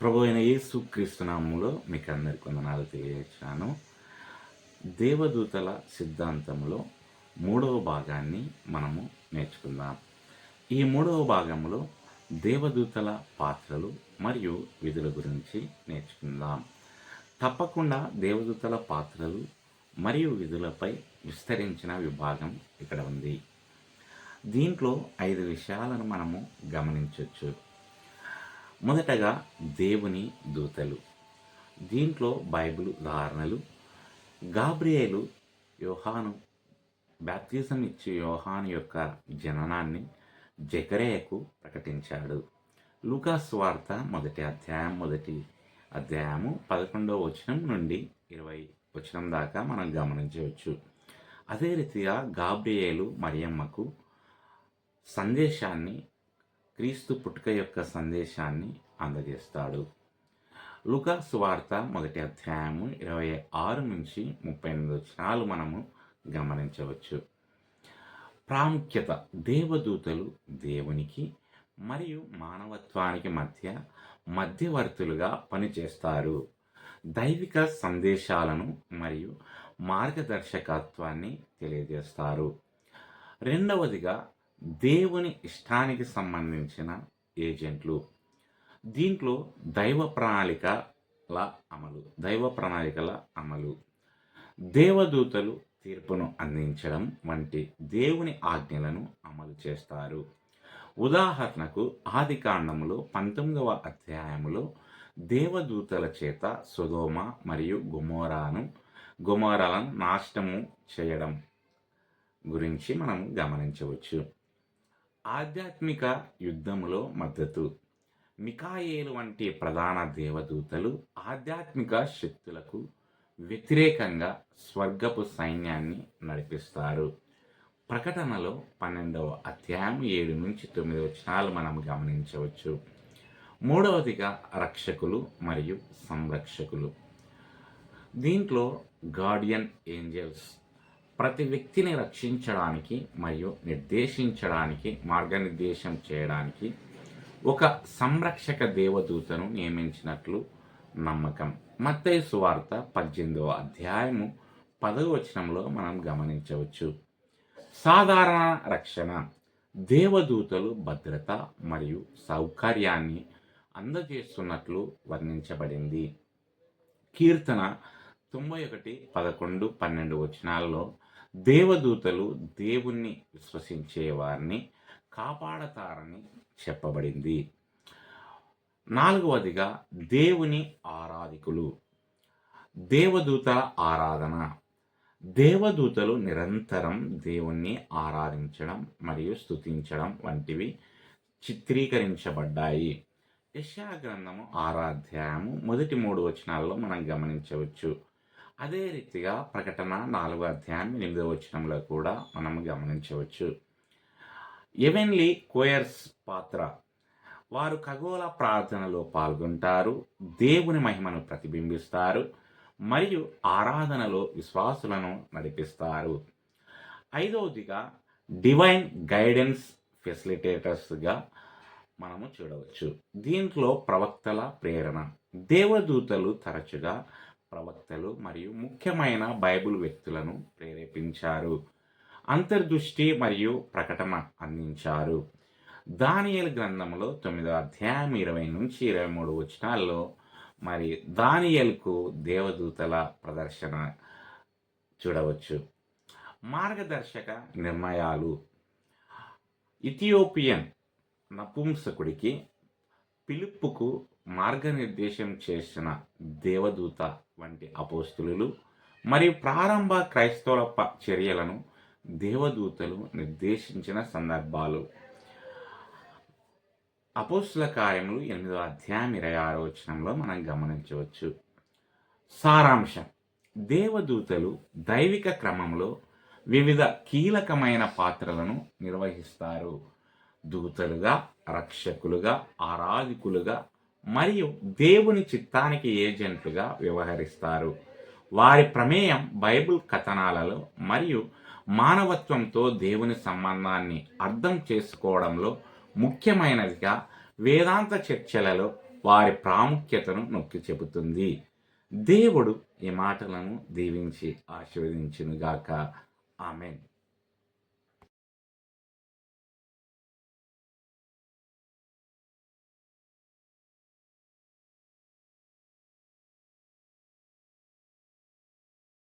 ప్రభు అయిన యేసు క్రీస్తునామంలో మీకు అందరి కొందనాలు తెలియజేస్తున్నాను. దేవదూతల సిద్ధాంతంలో మూడవ భాగాన్ని మనము నేర్చుకుందాం. ఈ మూడవ భాగంలో దేవదూతల పాత్రలు మరియు విధుల గురించి నేర్చుకుందాం. తప్పకుండా దేవదూతల పాత్రలు మరియు విధులపై విస్తరించిన విభాగం ఇక్కడ ఉంది. దీంట్లో ఐదు విషయాలను మనము గమనించవచ్చు మొదటగా దేవుని దూతలు. దీంట్లో బైబిల్ ఉదాహరణలు. గాబ్రియేలు యోహాను బ్యాప్తిజం ఇచ్చే యోహాను యొక్క జననాన్ని జకరేయకు ప్రకటించాడు. లూకాస్ వార్త మొదటి అధ్యాయం మొదటి అధ్యాయము పదకొండవ వచనం నుండి ఇరవై వచనం దాకా మనం గమనించవచ్చు. అదే రీతిగా గాబ్రియేలు మరియమ్మకు సందేశాన్ని క్రీస్తు పుట్టుక యొక్క సందేశాన్ని అందజేస్తాడు. లుకాస్ వార్త మొదటి అధ్యాయము ఇరవై ఆరు నుంచి ముప్పై ఎనిమిది వచ్చినాలు మనము గమనించవచ్చు. ప్రాముఖ్యత దేవదూతలు దేవునికి మరియు మానవత్వానికి మధ్య మధ్యవర్తులుగా పనిచేస్తారు. దైవిక సందేశాలను మరియు మార్గదర్శకత్వాన్ని తెలియజేస్తారు. రెండవదిగా దేవుని ఇష్టానికి సంబంధించిన ఏజెంట్లు. దీంట్లో దైవ ప్రణాళికల అమలు దైవ ప్రణాళికల అమలు. దేవదూతలు తీర్పును అందించడం వంటి దేవుని ఆజ్ఞలను అమలు చేస్తారు. ఉదాహరణకు ఆది కాండంలో పంతొమ్మిదవ అధ్యాయములో దేవదూతల చేత సుధోమ మరియు గుమోరాను గుమోరాలను నాశనము చేయడం గురించి మనం గమనించవచ్చు. ఆధ్యాత్మిక యుద్ధములో మద్దతు. మికాయేలు వంటి ప్రధాన దేవదూతలు ఆధ్యాత్మిక శక్తులకు వ్యతిరేకంగా స్వర్గపు సైన్యాన్ని నడిపిస్తారు. ప్రకటనలో పన్నెండవ అధ్యాయం ఏడు నుంచి తొమ్మిది వచనాలు మనం గమనించవచ్చు. మూడవదిగా రక్షకులు మరియు సంరక్షకులు. దీంట్లో గార్డియన్ ఏంజల్స్ ప్రతి వ్యక్తిని రక్షించడానికి మరియు నిర్దేశించడానికి మార్గనిర్దేశం చేయడానికి ఒక సంరక్షక దేవదూతను నియమించినట్లు నమ్మకం. మత్తయ్య సువార్త పద్దెనిమిదవ అధ్యాయము పదవ వచనంలో మనం గమనించవచ్చు. సాధారణ రక్షణ. దేవదూతలు భద్రత మరియు సౌకర్యాన్ని అందజేస్తున్నట్లు వర్ణించబడింది. కీర్తన తొంభై ఒకటి పదకొండు పన్నెండు వచనాల్లో దేవదూతలు దేవుణ్ణి విశ్వసించే వారిని కాపాడతారని చెప్పబడింది. నాలుగవదిగా దేవుని ఆరాధికులు. దేవదూతల ఆరాధన. దేవదూతలు నిరంతరం దేవుణ్ణి ఆరాధించడం మరియు స్తుతించడం వంటివి చిత్రీకరించబడ్డాయి. యశా గ్రంథము ఆరాధ్యాయము మొదటి మూడు వచనాల్లో మనం గమనించవచ్చు. అదే రీతిగా ప్రకటన నాలుగో అధ్యాయం ఎనిమిదో వచనంలో కూడా మనం గమనించవచ్చు. ఎవెన్లీ కోయర్స్ పాత్ర. వారు ఖగోళ ప్రార్థనలో పాల్గొంటారు దేవుని మహిమను ప్రతిబింబిస్తారు మరియు ఆరాధనలో విశ్వాసులను నడిపిస్తారు. ఐదవదిగా డివైన్ గైడెన్స్ ఫెసిలిటేటర్స్గా మనము చూడవచ్చు. దీంట్లో ప్రవక్తల ప్రేరణ. దేవదూతలు తరచుగా ప్రవక్తలు మరియు ముఖ్యమైన బైబిల్ వ్యక్తులను ప్రేరేపించారు. అంతర్దృష్టి మరియు ప్రకటన అందించారు. దానియల్ గ్రంథంలో తొమ్మిదో అధ్యాయం ఇరవై నుంచి ఇరవై మూడు వచనాల్లో మరి దానియల్కు దేవదూతల ప్రదర్శన చూడవచ్చు. మార్గదర్శక నిర్ణయాలు. ఇథియోపియన్ నపుంసకుడికి పిలుపుకు మార్గనిర్దేశం చేసిన దేవదూత వంటి అపోస్తులు మరియు ప్రారంభ క్రైస్తవుల చర్యలను దేవదూతలు నిర్దేశించిన సందర్భాలు. అపోస్తుల కార్యములు ఎనిమిదో అధ్యాయం ఇరవై ఆరో వచనంలో మనం గమనించవచ్చు. సారాంశం. దేవదూతలు దైవిక క్రమంలో వివిధ కీలకమైన పాత్రలను నిర్వహిస్తారు. దూతలుగా రక్షకులుగా ఆరాధికులుగా మరియు దేవుని చిత్తానికి ఏజెంట్లుగా వ్యవహరిస్తారు. వారి ప్రమేయం బైబిల్ కథనాలలో మరియు మానవత్వంతో దేవుని సంబంధాన్ని అర్థం చేసుకోవడంలో ముఖ్యమైనదిగా వేదాంత చర్చలలో వారి ప్రాముఖ్యతను నొక్కి చెబుతుంది. దేవుడు ఈ మాటలను దీవించి ఆశీర్వదించునుగాక. ఆమెన్.